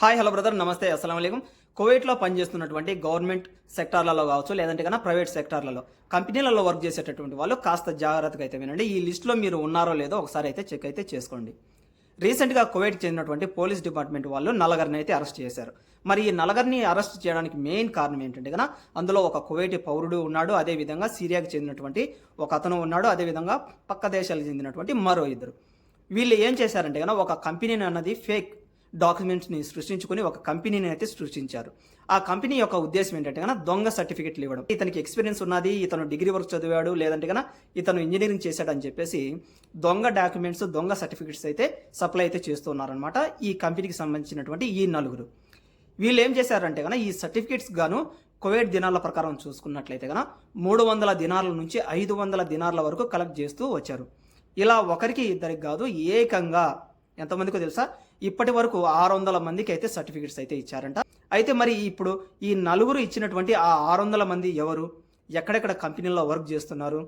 Hi hello brother నమస్తే అస్సలం అయికం కువైట్లో పనిచేస్తున్నటువంటి గవర్నమెంట్ సెక్టార్లలో కావచ్చు లేదంటే కన్నా ప్రైవేట్ సెక్టార్లలో కంపెనీలలో వర్క్ చేసేటటువంటి వాళ్ళు కాస్త జాగ్రత్తగా అయితే వినండి. ఈ లిస్టులో మీరు ఉన్నారో లేదో ఒకసారి అయితే చెక్ అయితే చేసుకోండి. రీసెంట్గా కువైట్ చెందినటువంటి పోలీస్ డిపార్ట్మెంట్ వాళ్ళు నలగరిని అయితే అరెస్ట్ చేశారు. మరి ఈ నలగరిని అరెస్ట్ చేయడానికి మెయిన్ కారణం ఏంటంటే కదా అందులో ఒక కువైటి పౌరుడు ఉన్నాడు అదేవిధంగా సిరియాకి చెందినటువంటి ఒక అతను ఉన్నాడు అదేవిధంగా పక్క దేశాలకు చెందినటువంటి మరో ఇద్దరు. వీళ్ళు ఏం చేశారంటే కదా ఒక కంపెనీని అన్నది ఫేక్ డాక్యుమెంట్స్ని సృష్టించుకుని ఒక కంపెనీని అయితే సృష్టించారు. ఆ కంపెనీ యొక్క ఉద్దేశం ఏంటంటే కన్నా దొంగ సర్టిఫికెట్లు ఇవ్వడం. ఇతనికి ఎక్స్పీరియన్స్ ఉన్నది ఇతను డిగ్రీ వర్క్ చదివాడు లేదంటే కన్నా ఇతను ఇంజనీరింగ్ చేశాడు అని చెప్పేసి దొంగ డాక్యుమెంట్స్ దొంగ సర్టిఫికెట్స్ అయితే సప్లై అయితే చేస్తున్నారనమాట ఈ కంపెనీకి సంబంధించినటువంటి ఈ నలుగురు. వీళ్ళు ఏం చేశారంటే కన్నా ఈ సర్టిఫికేట్స్ గాను కోవిడ్ దినాల ప్రకారం చూసుకున్నట్లయితే కన్నా మూడు వందల దినాల నుంచి ఐదు వందల దినాల వరకు కలెక్ట్ చేస్తూ వచ్చారు. ఇలా ఒకరికి ఇద్దరికి కాదు ఏకంగా ఎంతమందికో తెలుసా? ఇప్పటి వరకు ఆరు వందల మందికి అయితే సర్టిఫికెట్స్ అయితే ఇచ్చారంట. అయితే మరి ఇప్పుడు ఈ నలుగురు ఇచ్చినటువంటి ఆ ఆరు వందల మంది ఎవరు? ఎక్కడెక్కడ కంపెనీల్లో వర్క్ చేస్తున్నారు?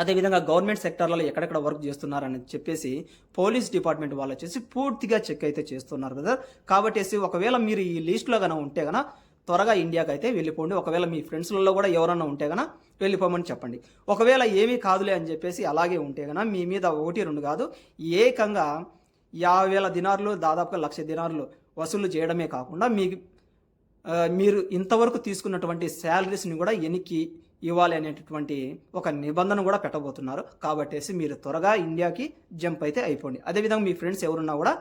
అదేవిధంగా గవర్నమెంట్ సెక్టార్లలో ఎక్కడెక్కడ వర్క్ చేస్తున్నారని చెప్పేసి పోలీస్ డిపార్ట్మెంట్ వాళ్ళు వచ్చేసి పూర్తిగా చెక్ అయితే చేస్తున్నారు కదా. కాబట్టి ఒకవేళ మీరు ఈ లిస్ట్లో కనుక ఉంటే కనుక త్వరగా ఇండియాకి అయితే వెళ్ళిపోండి. ఒకవేళ మీ ఫ్రెండ్స్లలో కూడా ఎవరన్నా ఉంటే కనుక వెళ్ళిపోమని చెప్పండి. ఒకవేళ ఏమీ కాదులే అని చెప్పేసి అలాగే ఉంటే కనుక మీ మీద ఒకటి రెండు కాదు. ఏకంగా యాభై వేల దినార్లు దాదాపుగా లక్ష దినార్లు వసూలు చేయడమే కాకుండా మీ మీరు ఇంతవరకు తీసుకున్నటువంటి శాలరీస్ని కూడా ఎనికి ఇవ్వాలి అనేటటువంటి ఒక నిబంధన కూడా పెట్టబోతున్నారు. కాబట్టేసి మీరు త్వరగా ఇండియాకి జంప్ అయితే అయిపోండి. అదేవిధంగా మీ ఫ్రెండ్స్ ఎవరున్నా కూడా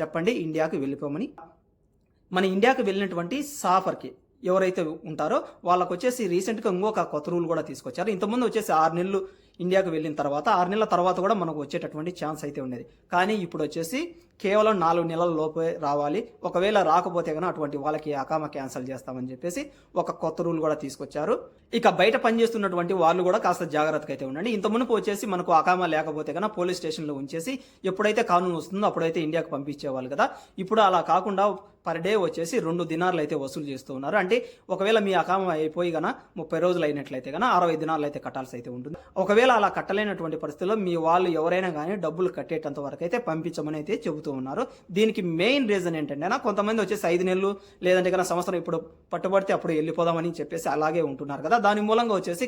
చెప్పండి ఇండియాకి వెళ్ళిపోమని. మన ఇండియాకి వెళ్ళినటువంటి సాఫర్కి ఎవరైతే ఉంటారో వాళ్ళకు వచ్చేసి రీసెంట్గా ఇంకొక కొత్త రూల్ కూడా తీసుకొచ్చారు. ఇంతకుముందు వచ్చేసి ఆరు నెలలు ఇండియాకి వెళ్ళిన తర్వాత ఆరు నెలల తర్వాత కూడా మనకు వచ్చేటటువంటి ఛాన్స్ అయితే ఉండేది. కానీ ఇప్పుడు వచ్చేసి కేవలం నాలుగు నెలల లోపే రావాలి. ఒకవేళ రాకపోతే కనుక అటువంటి వాళ్ళకి అకామ క్యాన్సిల్ చేస్తామని చెప్పేసి ఒక కొత్త రూల్ కూడా తీసుకొచ్చారు. ఇక బయట పనిచేస్తున్నటువంటి వాళ్ళు కూడా కాస్త జాగ్రత్తగా అయితే ఉండండి. ఇంత మునుపు వచ్చేసి మనకు అకామ లేకపోతే కనుక పోలీస్ స్టేషన్లో ఉంచేసి ఎప్పుడైతే కానూన్ వస్తుందో అప్పుడైతే ఇండియాకి పంపించేవాళ్ళు కదా. ఇప్పుడు అలా కాకుండా పర్ డే వచ్చేసి రెండు దినార్లు అయితే వసూలు చేస్తూ ఉన్నారు. అంటే ఒకవేళ మీ అకామం అయిపోయి గన ముప్పై రోజులు అయినట్లయితే గన అరవై దినాలు అయితే కట్టాల్సి అయితే ఉంటుంది. ఒకవేళ అలా కట్టలేనటువంటి పరిస్థితుల్లో మీ వాళ్ళు ఎవరైనా కానీ డబ్బులు కట్టేటంత వరకు అయితే పంపించమని అయితే చెబుతూ ఉన్నారు. దీనికి మెయిన్ రీజన్ ఏంటంటే కొంతమంది వచ్చేసి ఐదు నెలలు లేదంటే కన్నా సంవత్సరం ఇప్పుడు పట్టుబడితే అప్పుడు వెళ్ళిపోదామని చెప్పేసి అలాగే ఉంటున్నారు కదా. దాని మూలంగా వచ్చేసి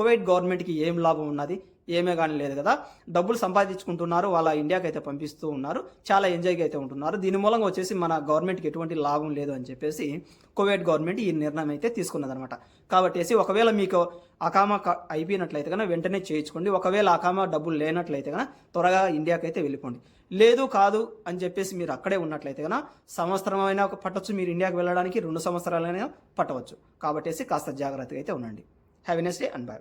కువైట్ గవర్నమెంట్కి ఏం లాభం ఉన్నది? ఏమే కానీ లేదు కదా. డబ్బులు సంపాదించుకుంటున్నారు వాళ్ళ ఇండియాకి అయితే పంపిస్తూ ఉన్నారు చాలా ఎంజాయ్గా అయితే ఉంటున్నారు. దీని మూలంగా వచ్చేసి మన గవర్నమెంట్కి ఎటువంటి లాభం లేదు అని చెప్పేసి కువైట్ గవర్నమెంట్ ఈ నిర్ణయం అయితే తీసుకున్నదనమాట కాబట్టి ఒకవేళ మీకు అకామా క- అయిపోయినట్లయితే కనుక వెంటనే చేయించుకోండి. ఒకవేళ అకామా డబ్బులు లేనట్లయితే కనుక త్వరగా ఇండియాకి అయితే వెళ్ళిపోండి. లేదు కాదు అని చెప్పేసి మీరు అక్కడే ఉన్నట్లయితే కనుక సంవత్సరం అయినా పట్టవచ్చు మీరు ఇండియాకి వెళ్ళడానికి రెండు సంవత్సరాలైనా పట్టవచ్చు. కాబట్టి కాస్త జాగ్రత్తగా అయితే ఉండండి. Have a nice day and bye.